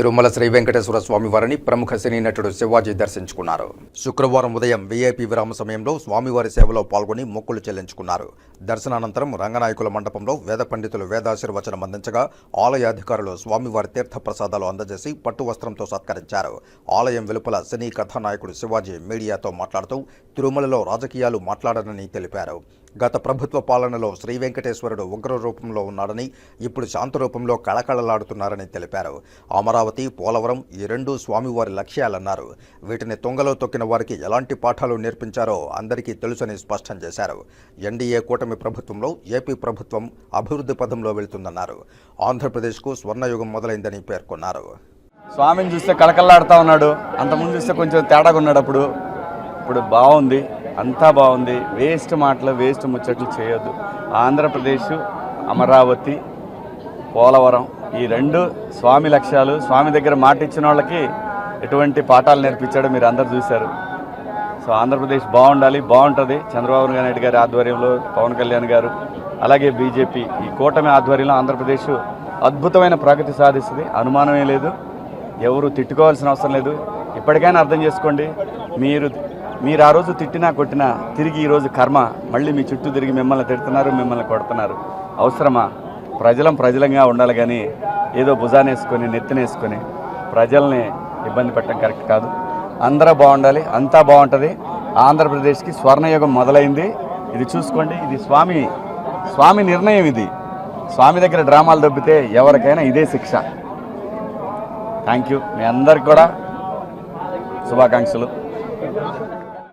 తిరుమల శ్రీ వెంకటేశ్వర స్వామి వారిని ప్రముఖ సినీ నటుడు శివాజీ దర్శించుకున్నారు. శుక్రవారం ఉదయం వీఐపీ విరామ సమయంలో స్వామివారి సేవలో పాల్గొని మొక్కులు చెల్లించుకున్నారు. దర్శనానంతరం రంగనాయకుల మండపంలో వేద పండితులు వేదాశీర్వచనం అందించగా ఆలయ అధికారులు స్వామివారి తీర్థ ప్రసాదాలు అందజేసి పట్టు వస్త్రంతో సత్కరించారు. ఆలయం వెలుపల సినీ కథానాయకుడు శివాజీ మీడియాతో మాట్లాడుతూ తిరుమలలో రాజకీయాలు మాట్లాడనని తెలిపారు. గత ప్రభుత్వ పాలనలో శ్రీ వెంకటేశ్వరుడు ఉగ్ర రూపంలో ఉన్నాడని ఇప్పుడు శాంత రూపంలో కళకళలాడుతున్నారని తెలిపారు. అమరావతి పోలవరం ఈ రెండు స్వామివారి లక్ష్యాలన్నారు. వీటిని తొంగలో తొక్కిన వారికి ఎలాంటి పాఠాలు నేర్పించారో అందరికీ తెలుసని స్పష్టం చేశారు. ఎన్డీఏ కూటమి ప్రభుత్వంలో ఏపీ ప్రభుత్వం అభివృద్ధి పథంలో వెళ్తుందన్నారు. ఆంధ్రప్రదేశ్కు స్వర్ణయుగం మొదలైందని పేర్కొన్నారు. స్వామిని చూస్తే కళకళలాడుతూ ఉన్నాడు. అంతకుముందు చూస్తే కొంచెం తేడాగా ఉన్నాడు అప్పుడు. ఇప్పుడు బాగుంది. అంతా బాగుంది. వేస్ట్ మాటలు వేస్ట్ ముచ్చట్లు చేయొద్దు. ఆంధ్రప్రదేశ్ అమరావతి పోలవరం. ఈ రెండు స్వామి లక్ష్యాలు స్వామి దగ్గర మాట ఇచ్చిన వాళ్ళకి ఎటువంటి పాఠాలు నేర్పించాడో మీరు అందరు చూశారు. సో ఆంధ్రప్రదేశ్ బాగుండాలి బాగుంటుంది. చంద్రబాబు నాయుడు గారి ఆధ్వర్యంలో పవన్ కళ్యాణ్ గారు అలాగే బీజేపీ ఈ కూటమి ఆధ్వర్యంలో ఆంధ్రప్రదేశ్ అద్భుతమైన ప్రగతి సాధిస్తుంది. అనుమానమే లేదు. ఎవరు తిట్టుకోవాల్సిన అవసరం లేదు. ఇప్పటికైనా అర్థం చేసుకోండి. మీరు మీరు ఆ రోజు తిట్టినా కొట్టినా తిరిగి ఈరోజు కర్మ. మళ్ళీ మీ చుట్టూ తిరిగి మిమ్మల్ని తిడుతున్నారు మిమ్మల్ని కొడుతున్నారు. అవసరమా? ప్రజలం ప్రజలంగా ఉండాలి కానీ ఏదో భుజానేసుకొని నెత్తినేసుకొని ప్రజల్ని ఇబ్బంది పెట్టడం కరెక్ట్ కాదు. అందరూ బాగుండాలి అంతా బాగుంటుంది. ఆంధ్రప్రదేశ్కి స్వర్ణయుగం మొదలైంది. ఇది చూసుకోండి ఇది స్వామి స్వామి నిర్ణయం ఇది. స్వామి దగ్గర డ్రామాలు దొబ్బితే ఎవరికైనా ఇదే శిక్ష. థ్యాంక్ యూ మీ అందరికి కూడా శుభాకాంక్షలు.